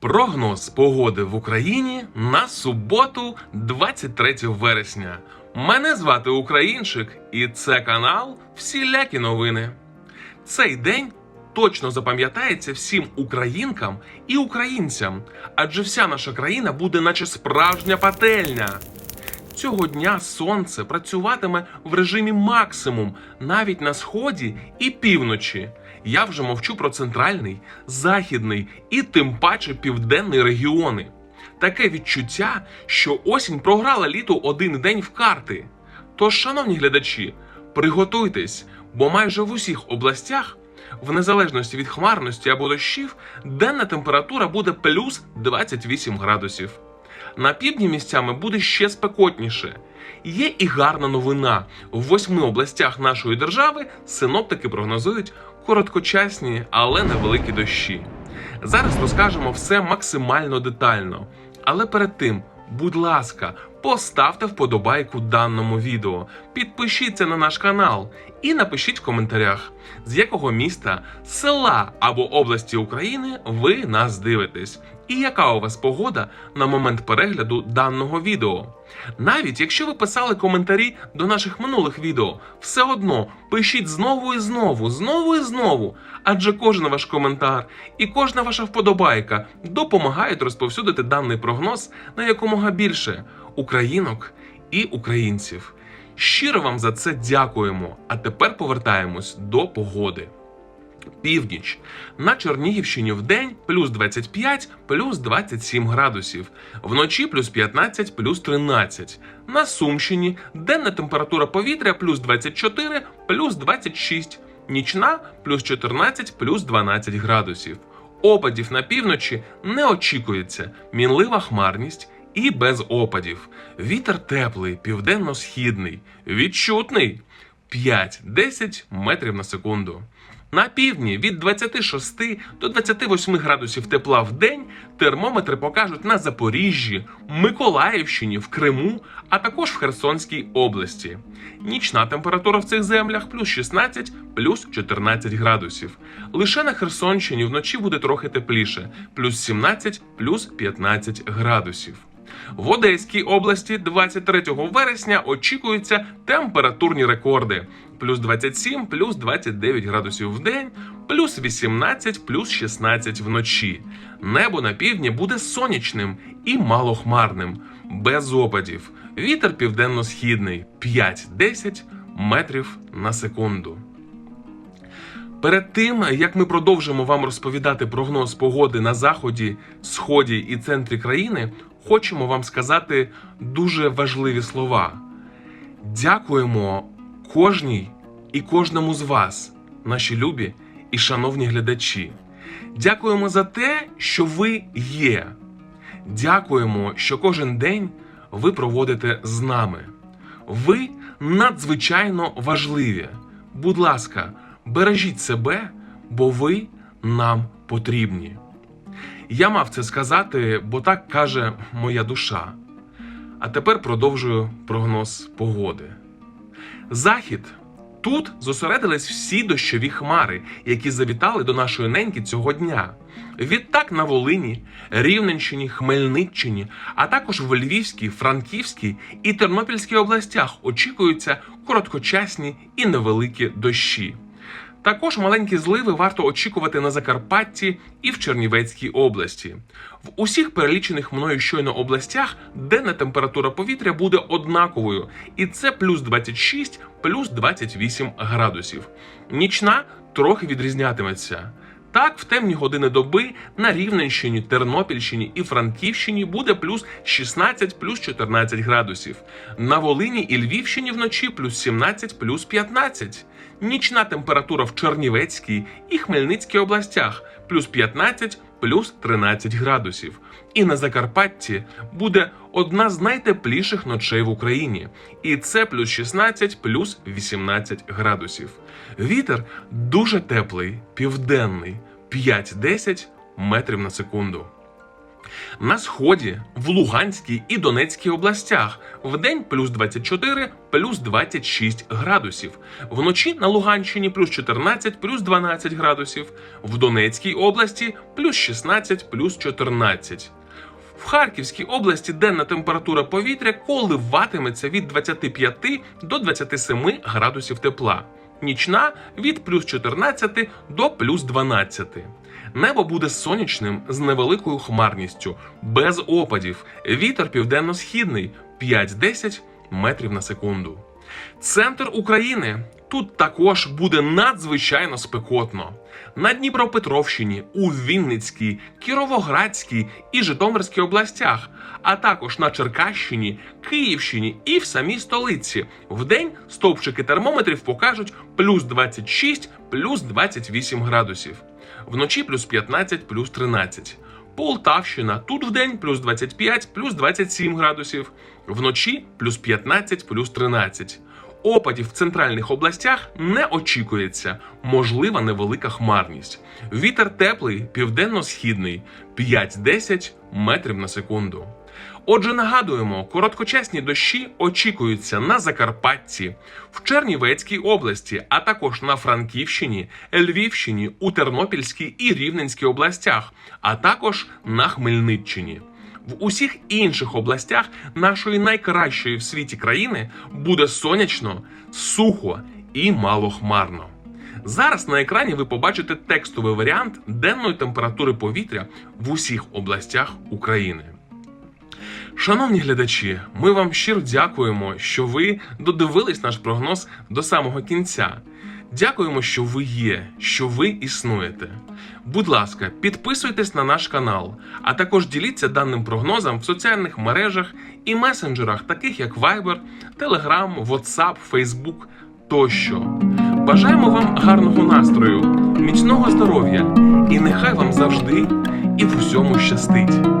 Прогноз погоди в Україні на суботу, 23 вересня. Мене звати Українчик, і це канал Всілякі новини. Цей день точно запам'ятається всім українкам і українцям, адже вся наша країна буде, наче справжня пательня. Цього дня сонце працюватиме в режимі максимум навіть на сході і півночі. Я вже мовчу про центральний, західний і тим паче південний регіони. Таке відчуття, що осінь програла літо один день в карти. Тож, шановні глядачі, приготуйтесь, бо майже в усіх областях, в незалежності від хмарності або дощів, денна температура буде плюс 28 градусів. На півдні місцями буде ще спекотніше. Є і гарна новина: в восьми областях нашої держави синоптики прогнозують короткочасні, але невеликі дощі. Зараз розкажемо все максимально детально. Але перед тим, будь ласка, поставте вподобайку даному відео, підпишіться на наш канал і напишіть в коментарях, з якого міста, села або області України ви нас дивитесь, і яка у вас погода на момент перегляду даного відео. Навіть якщо ви писали коментарі до наших минулих відео, все одно пишіть знову і знову, знову і знову. Адже кожен ваш коментар і кожна ваша вподобайка допомагають розповсюдити даний прогноз на якомога більше українок і українців. Щиро вам за це дякуємо. А тепер повертаємось до погоди. Північ на Чернігівщині в день плюс 25, плюс 27 градусів, вночі плюс 15, плюс 13. На Сумщині денна температура повітря плюс 24, плюс 26, нічна плюс 14, плюс 12 градусів. Опадів на півночі не очікується, мінлива хмарність і без опадів. Вітер теплий, південно-східний, відчутний 5-10 метрів на секунду. На півдні від 26 до 28 градусів тепла в день термометри покажуть на Запоріжжі, Миколаївщині, в Криму, а також в Херсонській області. Нічна температура в цих землях плюс 16, плюс 14 градусів. Лише на Херсонщині вночі буде трохи тепліше, плюс 17, плюс 15 градусів. В Одеській області 23 вересня очікуються температурні рекорди: плюс 27, плюс 29 градусів в день, плюс 18, плюс 16 вночі. Небо на півдні буде сонячним і малохмарним, без опадів. Вітер південно-східний 5-10 метрів на секунду. Перед тим як ми продовжимо вам розповідати прогноз погоди на заході, сході і центрі країни, хочемо вам сказати дуже важливі слова. Дякуємо кожній і кожному з вас, наші любі і шановні глядачі. Дякуємо за те, що ви є. Дякуємо, що кожен день ви проводите з нами. Ви надзвичайно важливі. Будь ласка, бережіть себе, бо ви нам потрібні. Я мав це сказати, бо так каже моя душа. А тепер продовжую прогноз погоди. Захід. Тут зосередились всі дощові хмари, які завітали до нашої неньки цього дня. Відтак на Волині, Рівненщині, Хмельниччині, а також в Львівській, Франківській і Тернопільській областях очікуються короткочасні і невеликі дощі. Також маленькі зливи варто очікувати на Закарпатті і в Чернівецькій області. В усіх перелічених мною щойно областях денна температура повітря буде однаковою, і це плюс 26, плюс 28 градусів. Нічна трохи відрізнятиметься. Так, в темні години доби на Рівненщині, Тернопільщині і Франківщині буде плюс 16, плюс 14 градусів. На Волині і Львівщині вночі плюс 17, плюс 15. Нічна температура в Чернівецькій і Хмельницькій областях плюс 15, плюс 13 градусів. І на Закарпатті буде одна з найтепліших ночей в Україні. І це плюс 16, плюс 18 градусів. Вітер дуже теплий, південний 5-10 метрів на секунду. На сході, в Луганській і Донецькій областях вдень плюс 24, плюс 26 градусів. Вночі на Луганщині плюс 14, плюс 12 градусів. В Донецькій області плюс 16, плюс 14. В Харківській області денна температура повітря коливатиметься від 25 до 27 градусів тепла. Нічна від плюс 14 до плюс 12. Небо буде сонячним з невеликою хмарністю, без опадів. Вітер південно-східний 5-10 метрів на секунду. Центр України тут також буде надзвичайно спекотно. На Дніпропетровщині, у Вінницькій, Кіровоградській і Житомирській областях, а також на Черкащині, Київщині і в самій столиці. Вдень стовпчики термометрів покажуть плюс 26, плюс 28 градусів. Вночі плюс 15, плюс 13. Полтавщина тут вдень плюс 25, плюс 27 градусів, вночі плюс 15, плюс 13. Опадів в центральних областях не очікується, можлива невелика хмарність. Вітер теплий, південно-східний 5-10 метрів на секунду. Отже, нагадуємо, короткочасні дощі очікуються на Закарпатті, в Чернівецькій області, а також на Франківщині, Львівщині, у Тернопільській і Рівненській областях, а також на Хмельниччині. В усіх інших областях нашої найкращої в світі країни буде сонячно, сухо і малохмарно. Зараз на екрані ви побачите текстовий варіант денної температури повітря в усіх областях України. Шановні глядачі, ми вам щиро дякуємо, що ви додивились наш прогноз до самого кінця. Дякуємо, що ви є, що ви існуєте. Будь ласка, підписуйтесь на наш канал, а також діліться даним прогнозом в соціальних мережах і месенджерах, таких як Viber, Telegram, WhatsApp, Facebook тощо. Бажаємо вам гарного настрою, міцного здоров'я і нехай вам завжди і в усьому щастить